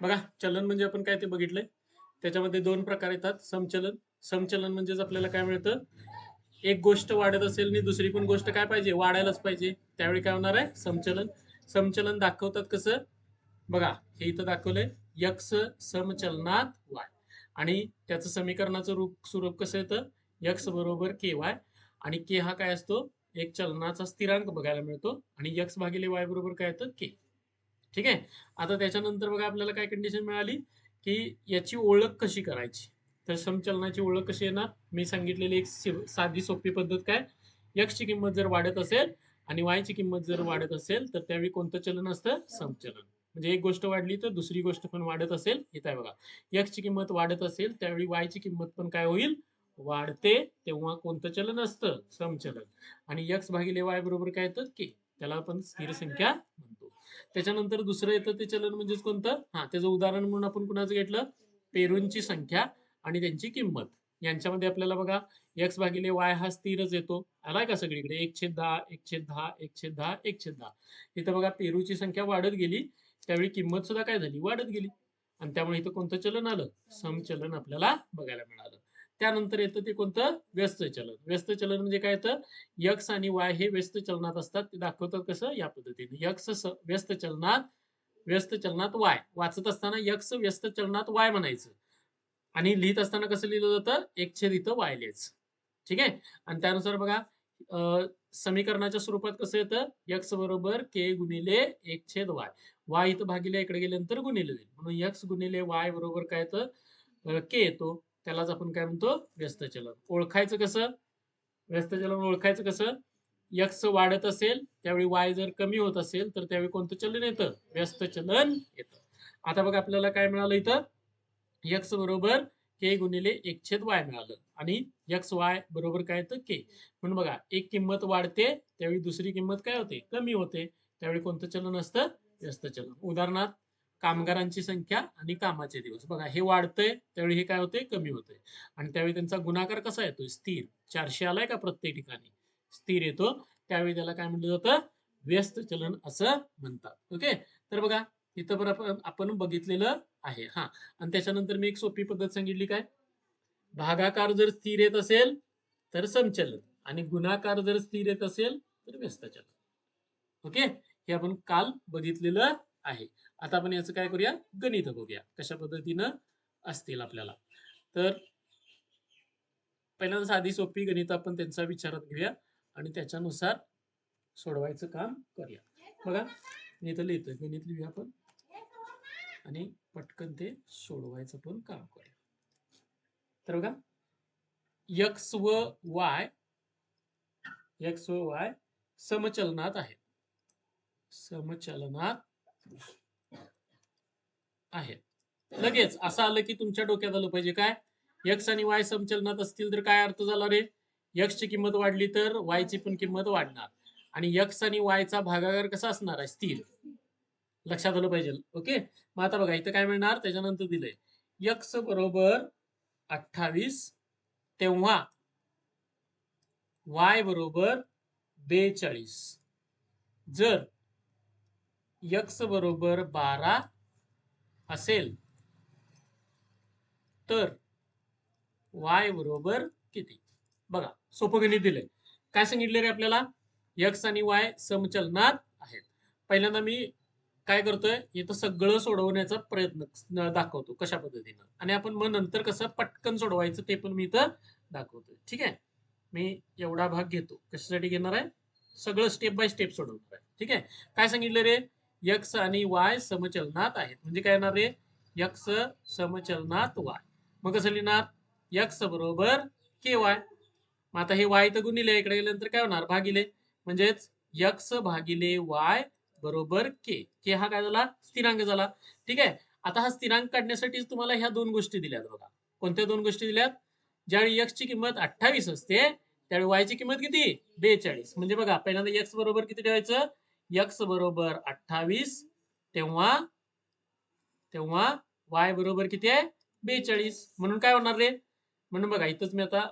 बघा चलन म्हणजे आपण काय ते बघितलंय? त्याच्यामध्ये दोन प्रकार येतात समचलन. समचलन म्हणजेच आपल्याला काय मिळतं? एक गोष्ट वाढत असेल आणि दुसरी पण गोष्ट काय पाहिजे? वाढायलाच पाहिजे. त्यावेळी काय होणार आहे? समचलन. समचलन दाखवतात कसं? बघा हे इथं दाखवलंय. यक्स समचलनात वाय आणि त्याचं समीकरणाचं रूप स्वरूप कसं येतं? यक्स बरोबर के वाय. आणि के हा काय असतो? एक चलनाचा स्थिरांक बघायला मिळतो. आणि यक्स भागिले वाय बरोबर काय येतं के. ठीक आहे? आता त्याच्यानंतर बघा आपल्याला काय कंडिशन मिळाली? की याची ओळख कशी करायची? तर समचलनाची ओळख कशी येणार? मी सांगितलेली एक साधी सोपी पद्धत काय? यक्षची किंमत जर वाढत असेल आणि वायची किंमत जर वाढत असेल तर त्यावेळी कोणतं चलन असतं? समचलन. म्हणजे एक गोष्ट वाढली तर दुसरी गोष्ट पण वाढत असेल. येत आहे बघा. यक्षची किंमत वाढत असेल त्यावेळी वायची किंमत पण काय होईल? वाढते. तेव्हा कोणतं चलन असतं? समचलन. आणि यक्स भागिले वाय बरोबर काय येतं? की त्याला आपण स्थिर संख्या म्हणतो. त्याच्यानंतर दुसरं येतं ते चलन म्हणजेच कोणतं? हा त्याचं उदाहरण म्हणून आपण कुणाचं घेतलं? पेरूंची संख्या आणि त्यांची किंमत. यांच्यामध्ये आपल्याला बघा एक्स भागिले वाय हा स्थिरच येतो. आलाय का सगळीकडे? एक छेद दहा एक छेद दहा एक छेद दहा एक छेद दहा. इथं बघा पेरूची संख्या वाढत गेली. त्यावेळी किंमत सुद्धा काय झाली? वाढत गेली. आणि त्यामुळे इथं कोणतं चलन आलं? समचलन आपल्याला बघायला मिळालं. त्यानंतर येतं ते कोणतं? व्यस्त चलन. व्यस्त चलन म्हणजे काय येतं? यक्स आणि वाय हे व्यस्त चलनात असतात. ते दाखवतात कसं? या पद्धतीने. यक्स स- व्यस्त चलनात व्यस्त चलनात वाय. वाचत असताना यक्स व्यस्त चलनात वाय म्हणायचं. आणि लिहित असताना कसं लिहिलं जातं? एक छेद इथं वाय लिहायचं. ठीक आहे? आणि त्यानुसार बघा समीकरणाच्या स्वरूपात कसं येतं? यक्स बरोबर के गुणिले एक छेद वाय. वाय इथं भागिले इकडे गेल्यानंतर गुणिले म्हणून यक्स गुणिले वाय बरोबर काय येतं? के येतो. त्यालाच आपण काय म्हणतो? व्यस्त चलन. ओळखायचं कसं? व्यस्त चलन ओळखायचं कसं? यक्स वाढत असेल त्यावेळी वाय जर कमी होत असेल तर त्यावेळी कोणतं चलन येतं? व्यस्त चलन येतं. आता बघा आपल्याला काय मिळालं इथं? यक्स बरोबर के गुणिले एक छेद वाय मिळालं. आणि यक्स वाय बरोबर काय येतं? के म्हणून बघा एक किंमत वाढते त्यावेळी दुसरी किंमत काय होते? कमी होते. त्यावेळी कोणतं चलन असतं? व्यस्त चलन. उदाहरणार्थ कामगारांची संख्या आणि कामाचे दिवस. बघा हे वाढतंय त्यावेळी हे काय होतंय? कमी होतंय. आणि त्यावेळी त्यांचा गुणाकार कसा येतोय? स्थिर. चारशे आलाय का प्रत्येक ठिकाणी? स्थिर येतो. त्यावेळी त्याला काय म्हटलं जातं? व्यस्त चलन असं म्हणतात. ओके? तर बघा इथं पण आपण बघितलेलं आहे. हा. आणि त्याच्यानंतर मी एक सोपी पद्धत सांगितली काय? भागाकार जर स्थिर येत असेल तर समचलन. आणि गुणाकार जर स्थिर येत असेल तर व्यस्त चलन. ओके? हे आपण काल बघितलेलं आहे. आता आपण याचं काय करूया? गणित बघूया. कशा पद्धतीनं असतील आपल्याला. तर पहिल्यांदा साधी सोपी गणित आपण त्यांचा विचारात घेऊया आणि त्याच्यानुसार सोडवायचं काम करूया. बघा मी इथं लिहितोय. गणित लिहूया आपण. आणि पटकन ते सोडवायचं पण काम करूया. तर बघा यक्स व वाय यक्स व वाय समचलनात आहेत. समचलनात आहे. लगेच असं आलं की तुमच्या डोक्यात आलं पाहिजे काय? यक्स आणि वाय समचलनात असतील तर काय अर्थ झाला रे? यक्सची किंमत वाढली तर वायची ची पण किंमत वाढणार. आणि यक्स आणि वायचा भागाकार कसा असणार आहे? स्थिर. लक्षात आलं पाहिजे. ओके? मग आता बघा इथं काय मिळणार? त्याच्यानंतर दिलंय. यक्स बरोबर अठ्ठावीस तेव्हा वाय बरोबर बेचाळीस. जर यक्स बरोबर बारा असेल. तर वाय बरोबर किती? बघा सोपं गणित दिलंय. काय सांगितलं रे आपल्याला? यक्स आणि वाय समचलनात आहेत. पहिल्यांदा मी काय करतोय? इथं सगळं सोडवण्याचा प्रयत्न दाखवतो कशा पद्धतीनं. आणि आपण मग नंतर कसं पटकन सोडवायचं ते पण मी इथं दाखवतोय. ठीक आहे? मी एवढा भाग घेतो. कशासाठी घेणार आहे? सगळं स्टेप बाय स्टेप सोडवणार आहे. ठीक आहे? काय सांगितलं रे? यक्स आणि वाय समचलनात आहेत. म्हणजे काय येणार रे? यक्स समचलनात वाय. मग कसं लिहिणार? यक्स बरोबर के वाय. मग आता हे वाय तर गुणिले इकडे गेल्यानंतर काय होणार? भागिले. म्हणजेच यक्स भागिले वाय बरोबर के. के हा काय झाला? स्थिरांक झाला. ठीक आहे? आता हा स्थिरांक काढण्यासाठी तुम्हाला ह्या दोन गोष्टी दिल्यात बघा. कोणत्या दोन गोष्टी दिल्यात? ज्यावेळी x ची किंमत अठ्ठावीस असते त्यावेळी वायची ची किंमत किती? बेचाळीस. म्हणजे बघा पहिल्यांदा यक्स बरोबर किती ठेवायचं? X बरोबर अठ्ठावीस तेव्हा तेव्हा वाय बरोबर किती आहे? बेचाळीस. म्हणून काय होणार रे? म्हणून बघा इथंच मी आता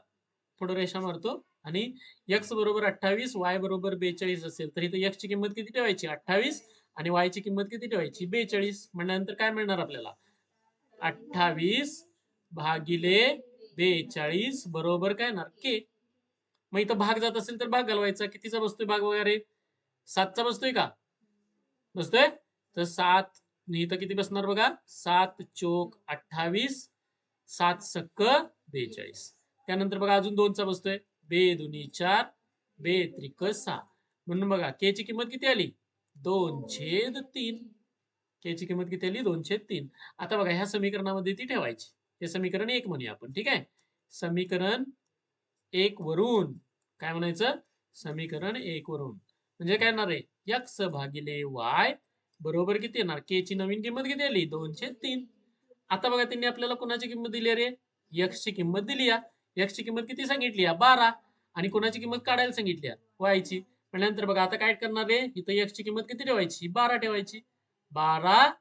थोडं रेषा मारतो. आणि x बरोबर अठ्ठावीस वाय बरोबर बेचाळीस असेल तर इथं x ची किंमत किती ठेवायची? अठ्ठावीस. आणि वायची ची किंमत किती ठेवायची? बेचाळीस. म्हणल्यानंतर काय मिळणार आपल्याला? अठ्ठावीस भागिले बेचाळीस बरोबर काय येणार के. मग इथं भाग जात असेल तर भाग घालवायचा. कितीचा बसतोय भाग वगैरे? सातचा बसतोय का? बसतोय? तर सात आणि इथं किती बसणार बघा? सात चोक अठ्ठावीस सात सक्क बेचाळीस. त्यानंतर बघा अजून दोनचा बसतोय. बे दुनी चार बे त्रिक सहा. म्हणून बघा के ची किंमत किती आली? दोन छेद तीन. के ची किंमत किती आली? दोन छेद तीन. आता बघा ह्या समीकरणामध्ये ती ठेवायची. हे समीकरण एक म्हणूया आपण ठीक आहे? समीकरण एक वरून. काय म्हणायचं? समीकरण एक वरून. म्हणजे काय येणार आहे? यक्स भागिले वाय बरोबर किती येणार? के ची नवीन किंमत किती आली? दोनशे तीन. आता बघा त्यांनी आपल्याला कोणाची किंमत दिली रे? यक्स ची किंमत दिली या. यक्स ची किंमत किती सांगितली या? बारा. आणि कोणाची किंमत काढायला सांगितली वाय ची. म्हणल्यानंतर बघा आता काय करणार रे इथं एक्स ची किंमत किती ठेवायची? बारा ठेवायची. बारा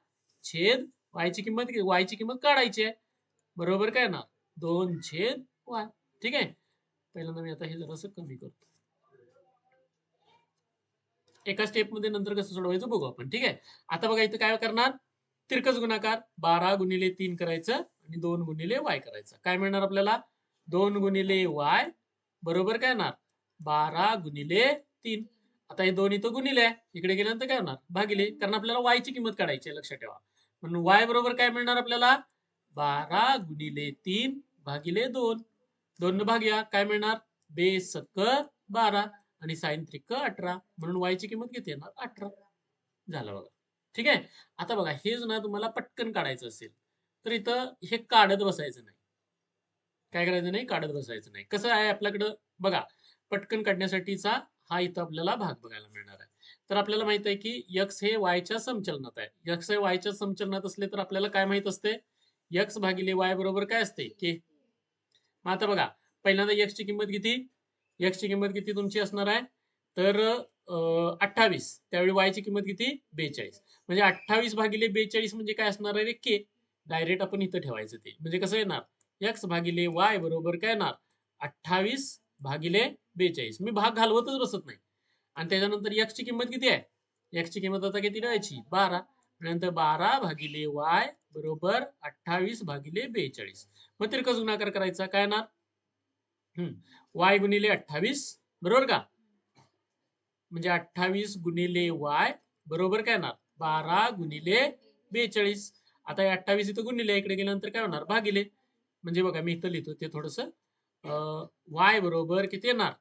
छेद वाय ची किंमत वाय ची किंमत काढायची आहे. बरोबर काय ना दोन छेद वाय ठीक आहे? पहिल्यांदा मी आता हे जरासं कमी करतो. एका स्टेपमध्ये नंतर कसं सोडवायचं बघू आपण ठीक आहे? आता बघा इथं काय करणार? तिरकस गुणाकार बारा गुणिले तीन करायचं आणि दोन गुणिले वाय करायचं. काय मिळणार आपल्याला? दोन गुणिले वाय बरोबर काय येणार बारा गुणिले तीन. आता हे दोन इथं गुणिले इकडे गेल्यानंतर काय होणार? भागिले. कारण आपल्याला वायची किंमत काढायची आहे लक्षात ठेवा. म्हणून वाय बरोबर काय मिळणार आपल्याला? बारा गुणिले तीन भागिले दोन. दोन भाग्या. काय मिळणार? बे सक बारा. आणि साइन त्रिक अठरा म्हणून वाय ची किंमत किती येणार? अठरा. झालं बघा. ठीक आहे? आता बघा हेच ना तुम्हाला पटकन काढायचं असेल तर इथं हे काढत बसायचं नाही. काय करायचं नाही? काढत बसायचं नाही. कसं आहे आपल्याकडं? बघा पटकन काढण्यासाठीचा हा इथं आपल्याला भाग बघायला मिळणार आहे. तर आपल्याला माहीत आहे की यक्स हे वायच्या समचलनात आहे. यक्स हे वायच्या समचलनात असले तर आपल्याला काय माहीत असते? यक्स भागिले वाय बरोबर काय असते? के मग आता बघा पहिल्यांदा यक्सची किंमत किती? एक्सची किंमत किती तुमची असणार आहे? तर अठ्ठावीस. त्यावेळी वायची किंमत किती? बेचाळीस. म्हणजे अठ्ठावीस भागिले बेचाळीस म्हणजे काय असणार आहे रे? के डायरेक्ट आपण इथं ठेवायचं ते. म्हणजे कसं येणार? यक्स भागिले वाय बरोबर काय येणार? अठ्ठावीस भागिले बेचाळीस. मी भाग घालवतच बसत नाही. आणि त्याच्यानंतर एक्सची किंमत किती आहे? एक्सची किंमत आता किती ठेवायची बारा. नंतर बारा भागिले वाय बरोबर अठ्ठावीस भागिले बेचाळीस. मग तिरकस गुणाकार करायचा. काय येणार? वाय गुणिले अठ्ठावीस बरोबर का? म्हणजे अठ्ठावीस गुणिले वाय बरोबर काय येणार बारा गुणिले बेचाळीस. आता हे अठ्ठावीस इथं गुणिले इकडे गेल्यानंतर काय होणार? भागिले. म्हणजे बघा मी इथं लिहितो ते थोडस. वाय बरोबर किती येणार?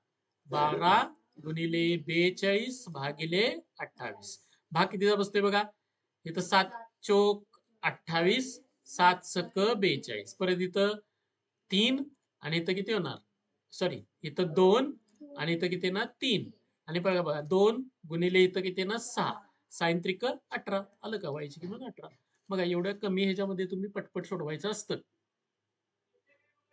बारा गुणिले बेचाळीस भागिले अठ्ठावीस. भाग कितीचा बसतोय बघा? इथं सात चोक अठ्ठावीस सात सक बेचाळीस. परत इथं तीन आणि इथं किती होणार? सॉरी इथं दोन आणि इथं किती ना तीन. आणि बघा बघा दोन गुणिले इथं किती ना सहा. सायंत्रिक अठरा. आलं का? व्हायची किंमत अठरा. बघा एवढ्या कमी ह्याच्यामध्ये तुम्ही पटपट सोडवायचं असतं.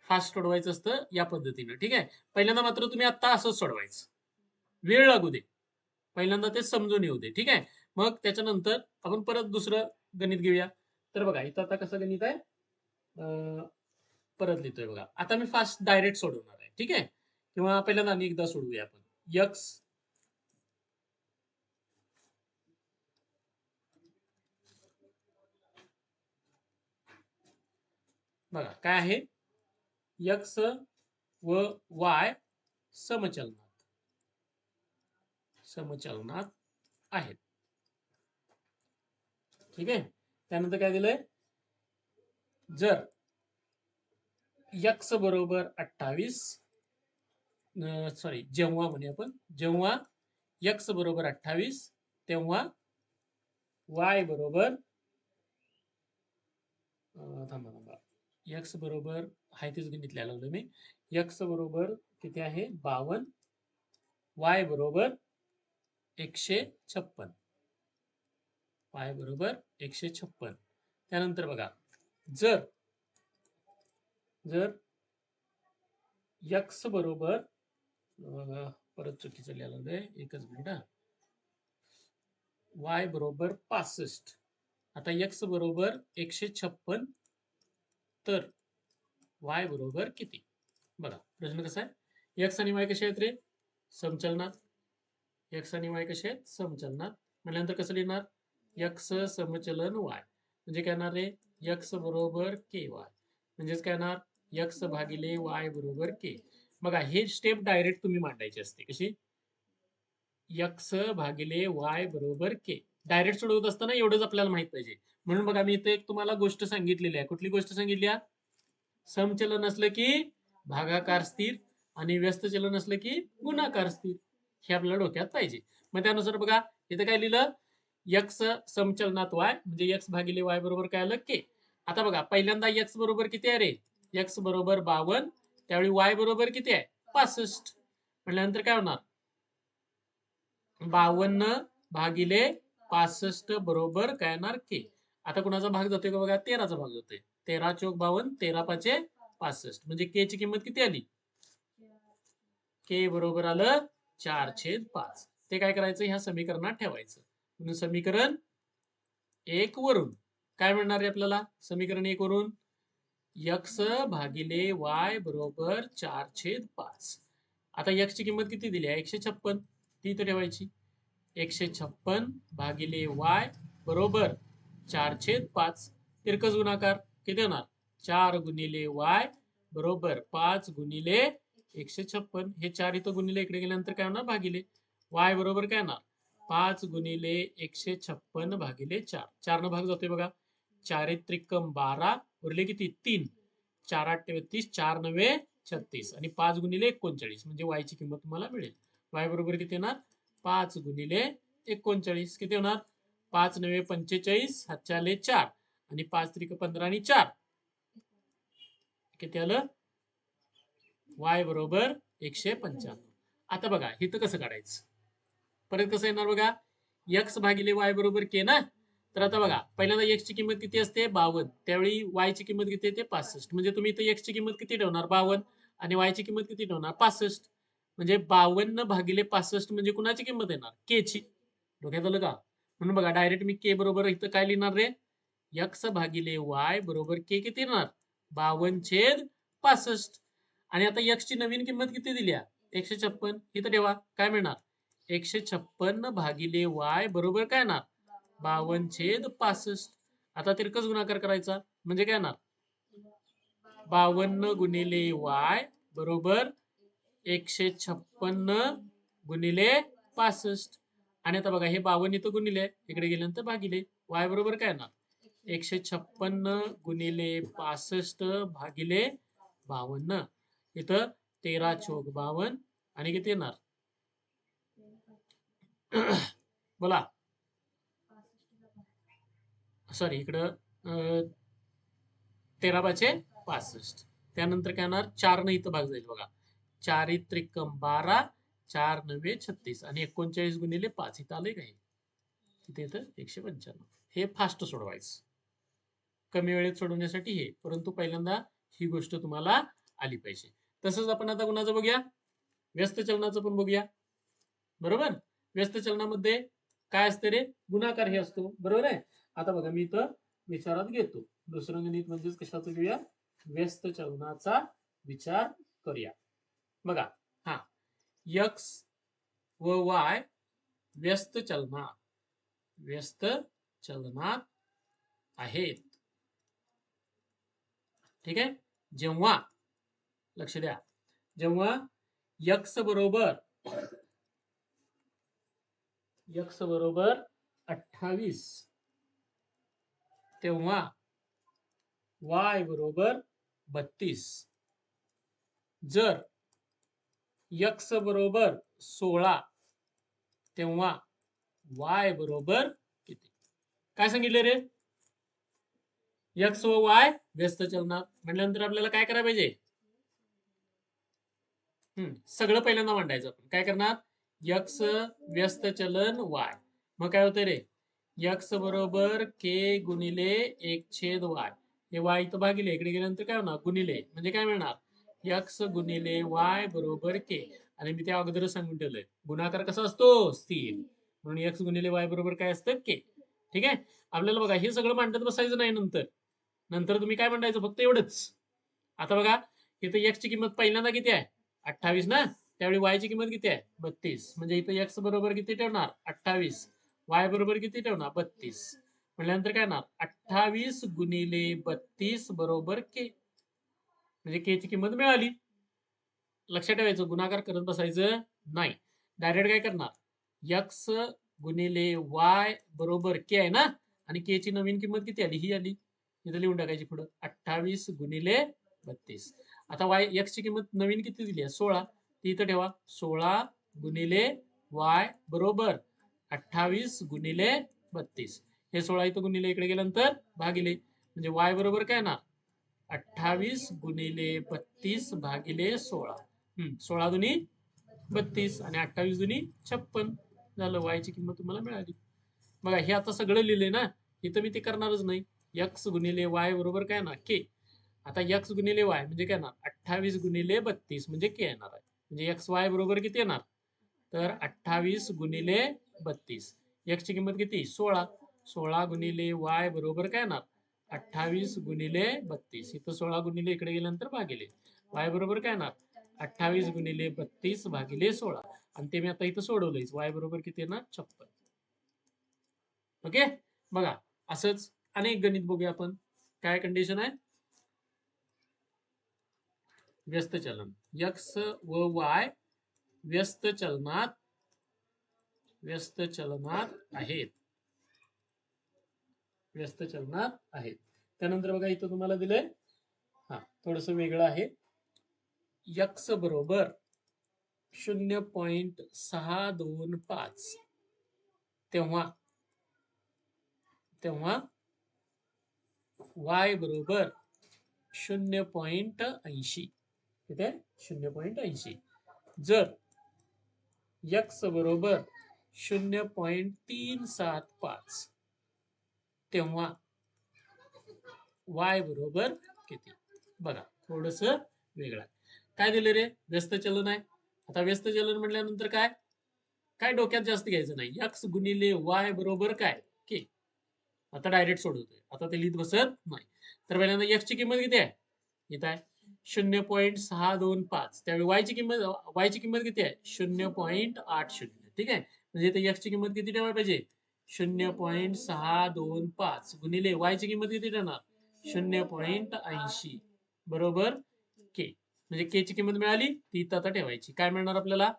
फास्ट सोडवायचं असतं या पद्धतीनं. ठीक आहे? पहिल्यांदा मात्र तुम्ही आता असंच सोडवायचं. वेळ लागू दे. पहिल्यांदा ते समजून येऊ दे. ठीक आहे? मग त्याच्यानंतर आपण परत दुसरं गणित घेऊया. तर बघा इथं आता कसं गणित आहे? अं, परत लिहितोय बघा. आता मी फास्ट डायरेक्ट सोडवणार ठीक आहे? किंवा पहिल्यांदा आणि एकदा सोडवूया आपण. यक्स. बघा काय आहे? यक्स व वाय समचलनात. समचलनात आहेत. ठीक आहे? त्यानंतर काय दिलंय? जर यक्स बरोबर अठ्ठावीस सॉरी जेव्हा म्हणे आपण जेव्हा यक्स बरोबर अठ्ठावीस तेव्हा वाय बरोबर थांबा थांबा. यक्स बरोबर हाय तेच गणित लिहायला लागलो मी. यक्स बरोबर किती आहे? बावन. वाय बरोबर एकशे छप्पन. वाय बरोबर एकशे छप्पन. त्यानंतर बघा जर जर यक्स बरोबर परत चुकीचं लिहायला लागलंय एकच मिनिट हा. वाय बरोबर पासष्ट. आता एक्स बरोबर एकशे छप्पन. तर वाय बरोबर किती? बघा प्रश्न कसा आहे? एक्स आणि वाय कसे आहेत रे? समचलनात. एक्स आणि वाय कसे आहेत? समचलनात. म्हटल्यानंतर कसं लिहिणार? यक्स समचलन वाय म्हणजे काय येणार रे? यक्स बरोबर के वाय म्हणजेच काय येणार? यक्स भागिले वाय बरोबर के बघा हे स्टेप डायरेक्ट तुम्ही मांडायची असते. कशी यक्स भागिले वाय बरोबर के डायरेक्ट सोडवत असताना एवढंच आपल्याला माहीत पाहिजे. म्हणून बघा मी इथे एक तुम्हाला गोष्ट सांगितलेली आहे. कुठली गोष्ट सांगितली समचलन असलं की भागाकार स्थिर आणि व्यस्त चलन असलं की गुणाकार स्थिर. हे आपल्या डोक्यात पाहिजे. मग त्यानुसार बघा इथे काय लिहिलं? यक्स समचलनात वाय म्हणजे यक्स भागिले वाय बरोबर काय आलं? के आता बघा पहिल्यांदा यक्स बरोबर किती आहे रे? यक्स बरोबर बावन त्यावेळी वाय बरोबर किती आहे? पासष्ट. म्हटल्यानंतर काय होणार? बावन्न भागिले पासष्ट बरोबर काय येणार के. आता कुणाचा भाग जातोय का बघा? तेराचा भाग जातोय. तेरा चौक बावन्न तेरा पाचे पासष्ट. म्हणजे के ची किंमत किती आली? के बरोबर आलं चार छेद पाच. ते काय करायचं? ह्या समीकरणात ठेवायचं. म्हणून समीकरण एक वरून. काय मिळणार आहे आपल्याला? समीकरण एक वरून. यक्स भागिले वाय बरोबर चार छेद पाच. आता यक्सची किंमत किती दिली आहे? एकशे छप्पन. ती तर ठेवायची. एकशे छप्पन भागिले वाय बरोबर चार छेद पाच. तिरकस गुणाकार किती होणार? चार गुणिले वाय बरोबर पाच गुणिले एकशे छप्पन. हे चार इथं गुणिले इकडे गेल्यानंतर काय होणार? भागिले. वाय बरोबर काय होणार? पाच गुणिले एकशे छप्पन भागिले चार. चारनं भाग जातोय बघा. चारित्रिकम बारा. उरले किती? तीन. चार आठ तेवतीस चार नवे छत्तीस. आणि पाच गुणिले एकोणचाळीस. म्हणजे वाय ची किंमत तुम्हाला मिळेल. वाय बरोबर किती येणार पाच गुणिले एकोणचाळीस. किती होणार? पाच नवे पंचेचाळीस. हातच्याले चार. आणि पाच त्रिक पंधरा आणि चार. किती आलं? वाय बरोबर एकशे पंच्याण्णव. आता बघा इथं कसं काढायचं? परत कसं येणार बघा? यक्स भागिले वाय बरोबर के ना? तर आता बघा पहिल्यांदा एक्स ची किंमत किती असते? बावन्न. त्यावेळी वाय ची किंमत किती येते? पासष्ट. म्हणजे तुम्ही इथं एक्स ची किंमत किती ठेवणार? बावन्न. आणि वाय ची किंमत किती ठेवणार? पासष्ट. म्हणजे बावन्न भागिले पासष्ट म्हणजे कुणाची किंमत येणार? के ची. डोक्यात आलं का? म्हणून बघा डायरेक्ट मी के बरोबर इथं काय लिहिणार रे? यक्स भागिले वाय बरोबर के किती येणार? बावन्न छेद पासष्ट. आणि आता यक्सची नवीन किंमत किती दिली आहे एकशे छप्पन. इथं ठेवा. काय मिळणार? एकशे छप्पन भागिले वाय बरोबर काय येणार? बावन छेद पासष्ट. आता तिरकस गुणाकार करायचा. म्हणजे काय येणार? बावन्न गुणिले वाय बरोबर एकशे छप्पन्न गुणिले पासष्ट. आणि आता बघा हे बावन्न इथं गुणिले इकडे गेल्यानंतर भागिले. वाय बरोबर काय येणार? एकशे छप्पन्न गुणिले पासष्ट भागिले बावन्न. इथं तेरा चौक बावन्न आणि किती येणार? बोला. सॉरी इकडं तेरा बाचे पासष्ट. त्यानंतर काय होणार? चार न इथं भाग जाईल बघा. चार त्रिकम बारा चार नव्हे छत्तीस आणि एकोणचाळीस गुणिले पाच. इथं आलंय काही तिथे इथं एकशे पंच्याण्णव. हे फास्ट सोडवायचं. कमी वेळेत सोडवण्यासाठी हे. परंतु पहिल्यांदा ही गोष्ट तुम्हाला आली पाहिजे. तसंच आपण आता कुणाचं बघूया. व्यस्त चलनाचं पण बघूया. बरोबर? व्यस्त चलनामध्ये काय असते रे? गुणाकार हे असतो. बरोबर आहे? आता बघा मी इथं विचारात घेतो. दुसरं गणित म्हणजेच कशाचं घेऊया? व्यस्त चलनाचा विचार करूया. बघा हा. यक्स व वाय व्यस्त चलनात व्यस्त चलनात आहेत. ठीक आहे? जेव्हा लक्ष द्या. जेव्हा यक्स बरोबर यक्स बरोबर अठ्ठावीस तेव्हा वाय बरोबर बत्तीस. जर यक्स बरोबर सोळा तेव्हा वाय बरोबर किती? काय सांगितले रे? यक्स व वाय व्यस्त चलनात म्हटल्यानंतर आपल्याला काय करायला पाहिजे? हम्म सगळं पहिल्यांदा मांडायचं. आपण काय करणार? यक्स व्यस्त चलन वाय मग काय होतं रे? यक्स बरोबर के गुणिले एक छेद वाय. हे वाय इथं भागिले इकडे गेल्यानंतर काय होणार? गुणिले. म्हणजे काय मिळणार? यक्स गुणिले वाय बरोबर के. आणि मी त्या अगोदर सांगून ठेवलंय. गुणाकार कसा असतो? स्थिर. म्हणून यक्स गुणिले वाय बरोबर काय असतं? के. ठीक आहे? आपल्याला बघा हे सगळं मांडत बसायचं नाही नंतर. नंतर तुम्ही काय मांडायचं? फक्त एवढंच. आता बघा इथं यक्स ची किंमत पहिल्यांदा किती आहे? अठ्ठावीस ना? त्यावेळी वाय ची किंमत किती आहे? बत्तीस. म्हणजे इथं यक्स बरोबर किती ठेवणार? अठ्ठावीस. वाय बरोबर किती ठेवणार? बत्तीस. म्हटल्यानंतर काय ना अठ्ठावीस गुणिले बत्तीस बरोबर के. म्हणजे के ची किंमत मिळाली. लक्षात ठेवायचं गुणाकार करत बसायचं नाही. डायरेक्ट काय करणार? यक्स गुणिले वाय बरोबर के आहे ना? आणि के ची नवीन किंमत किती आली? ही आली. इथं लिहून टाकायची पुढं. अठ्ठावीस गुणिले बत्तीस. आता वाय एक्स ची किंमत नवीन किती दिली आहे? सोळा. ती इथं ठेवा. सोळा गुणिले वाय बरोबर. अठ्ठावीस गुणिले बत्तीस. हे सोळा इथं गुणिले इकडे गेल्यानंतर भागिले. म्हणजे वाय बरोबर काय ना अठ्ठावीस गुणिले बत्तीस भागिले सोळा. हम्म सोळा दुनी बत्तीस आणि अठ्ठावीस दुनी छप्पन. झालं वायची किंमत तुम्हाला मिळाली. बघा हे आता सगळं लिहिलंय ना? इथं मी ते करणारच नाही. यक्स गुणिले वाय बरोबर काय ना के आता यक्स गुणिले वाय म्हणजे काय येणार? अठ्ठावीस गुणिले बत्तीस म्हणजे के येणार आहे. म्हणजे एक्स वाय बरोबर किती येणार? तर अठ्ठावीस गुणिले बत्तीस. एक्सची किंमत किती? सोळा. सोळा गुणिले वाय बरोबर काय येणार? अठ्ठावीस गुणिले बत्तीस. इथं सोळा गुणिले इकडे गेल्यानंतर भागिले. वाय बरोबर काय येणार? अठ्ठावीस गुणिले बत्तीस भागिले सोळा. आणि ते मी आता इथं सोडवलंय. वाय बरोबर किती येणार? छप्पन. ओके बघा असंच अनेक गणित बघूया आपण. काय कंडिशन आहे? व्यस्त चलन. यक्स व वाय व्यस्त चलनात व्यस्त चलनात आहेत. व्यस्त चलनात आहेत. त्यानंतर बघा इथं तुम्हाला दिलंय. हा थोडस वेगळं आहे. यक्स बरोबर शून्य पॉइंट सहा दोन पाच. तेव्हा तेव्हा वाय बरोबर शून्य पॉइंट ऐंशी. आहे शून्य पॉइंट ऐंशी. जर यक्स बरोबर शून्य पॉइंट तीन सात पाच. तेव्हा वाय बरोबर किती? बघा थोडस वेगळं. आहे काय दिले रे? व्यस्त चलन आहे. आता व्यस्त चलन म्हटल्यानंतर काय? काय डोक्यात जास्त घ्यायचं नाही. यक्स गुणिले वाय बरोबर काय? के आता डायरेक्ट सोडवतोय. आता ते लिहित बसत नाही. तर पहिल्यांदा एक्स ची किंमत किती आहे? इथं आहे. शून्य पॉईंट सहा दोन पाच. त्यावेळी वाय ची किंमत वाय ची किंमत किती आहे? शून्य पॉईंट आठ शून्य. ठीक आहे? म्हणजे इथे एक्स ची किंमत किती ठेवायला पाहिजे? शून्य पॉईंट सहा दोन पाच. गुणिले वाय ची किंमत किती ठेवणार? शून्य पॉईंट ऐंशी. बरोबर? के म्हणजे के ची किंमत मिळाली ती इथं आता ठेवायची. काय मिळणार आपल्याला?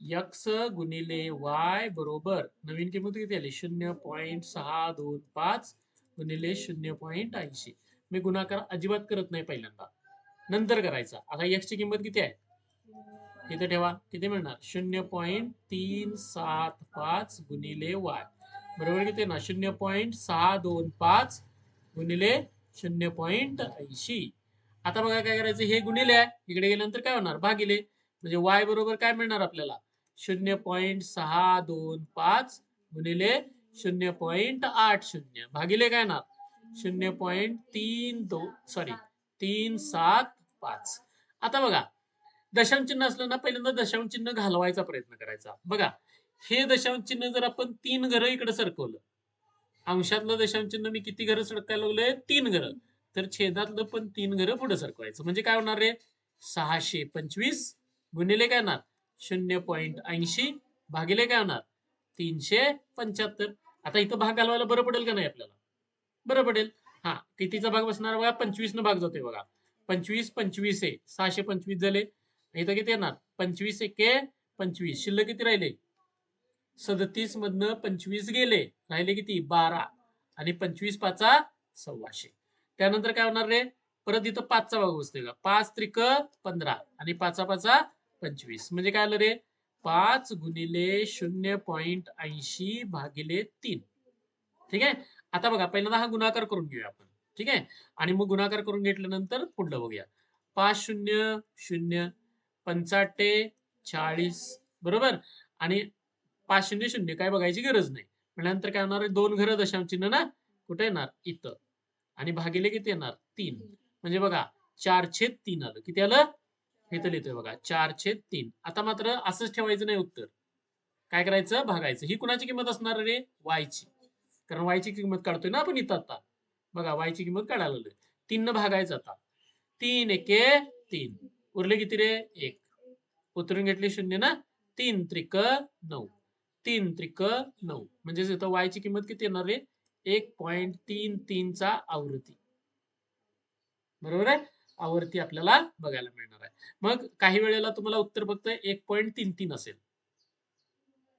यक्स गुणिले वाय बरोबर. नवीन किंमत किती आली? शून्य पॉईंट सहा दोन पाच गुणिले शून्य पॉईंट ऐंशी. मी गुणाकार अजिबात करत नाही पहिल्यांदा. नंतर करायचा. आता यक्स ची किंमत किती आहे? इथे ठेवा किती मिळणार? शून्य पॉईंट तीन सात पाच गुणिले वाय. बरोबर किती ना शून्य पॉईंट सहा दोन पाच गुणिले शून्य पॉईंट ऐंशी. आता बघा काय करायचं हे गुणिले आहे. इकडे गेल्यानंतर काय होणार? भागिले. म्हणजे वाय बरोबर काय मिळणार आपल्याला? शून्य पॉईंट सहा दोन पाच गुणिले शून्य पॉईंट आठ शून्य. भागिले काय ना शून्य पॉईंट तीन दोन सॉरी तीन सात पाच. आता बघा दशांश चिन्ह असलं ना पहिल्यांदा दशांश चिन्ह घालवायचा प्रयत्न करायचा. बघा हे दशांश चिन्ह जर आपण तीन घरं इकडे सरकवलं अंशातलं दशांश चिन्ह मी किती घरं सरकायला लागलोय? तीन घरं. तर छेदातलं पण तीन घरं पुढे सरकवायचं. म्हणजे काय होणार रे? सहाशे पंचवीस गुणिले काय होणार? शून्य पॉईंट ऐंशी भागिले काय होणार? तीनशे पंच्याहत्तर. आता इथं भाग घालवायला बरं पडेल का नाही आपल्याला? बरं पडेल. हा कितीचा भाग बसणार बघा? पंचवीस न भाग जातोय बघा. पंचवीस पंचवीस आहे सहाशे पंचवीस झाले. इथं किती येणार? पंचवीस एके पंचवीस. शिल्लक किती राहिले? सदतीस मधनं पंचवीस गेले. राहिले किती? बारा. आणि पंचवीस पाचा सव्वाशे. त्यानंतर काय होणार रे? परत इथं पाचचा भाग बसतोय का? पाच त्रिक पंधरा. आणि पाचा पाचा पंचवीस. म्हणजे काय आलं रे? पाच गुणिले शून्य पॉईंट ऐंशी भागिले तीन. ठीक आहे? आता बघा पहिल्यांदा हा गुणाकार करून घेऊया आपण. ठीक आहे? आणि मग गुणाकार करून घेतल्यानंतर पुढलं बघूया. पाच शून्य शून्य पंचाटे चाळीस बरोबर? आणि पाच शून्य शून्य काय बघायची गरज नाही. म्हटल्यानंतर काय होणार दोन घरं दशांश चिन्ह ना? कुठे येणार? इथं. आणि भागिले किती येणार? तीन. म्हणजे बघा चार छेद तीन आलं. किती आलं? इथं लिहितोय बघा चार छेद तीन. आता मात्र असंच ठेवायचं नाही उत्तर. काय करायचं? भागायचं. ही कुणाची किंमत असणार रे? वायची. कारण वायची किंमत काढतोय ना आपण इथं आता. बघा वायची किंमत काढायला तीन न भागायचं आता. तीन एके तीन. उरले किती रे? एक. उतरून घेतले शून्य ना? तीन त्रिक नऊ. तीन त्रिक नऊ. म्हणजेच इथं वायची किंमत किती येणार आहे एक पॉइंट तीन तीनचा आवृत्ती. बरोबर आहे? आवृत्ती आपल्याला बघायला मिळणार आहे. मग काही वेळेला तुम्हाला उत्तर फक्त एक पॉइंट तीन तीन असेल.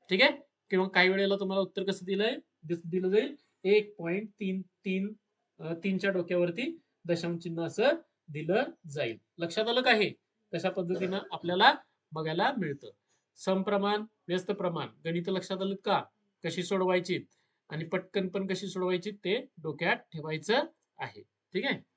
ठीक आहे? किंवा काही वेळेला तुम्हाला उत्तर कसं दिलंय? दिलं जाईल. एक पॉइंट तीन तीन तीनच्या डोक्यावरती दशम चिन्ह असं दिलं जाईल. लक्षात आलं का हे? कशा पद्धतीनं आपल्याला बघायला मिळतं? समप्रमाण व्यस्त प्रमाण गणित लक्षात आलं का? कशी सोडवायची? आणि पटकन पण कशी सोडवायची ते डोक्यात ठेवायचं आहे. ठीक आहे?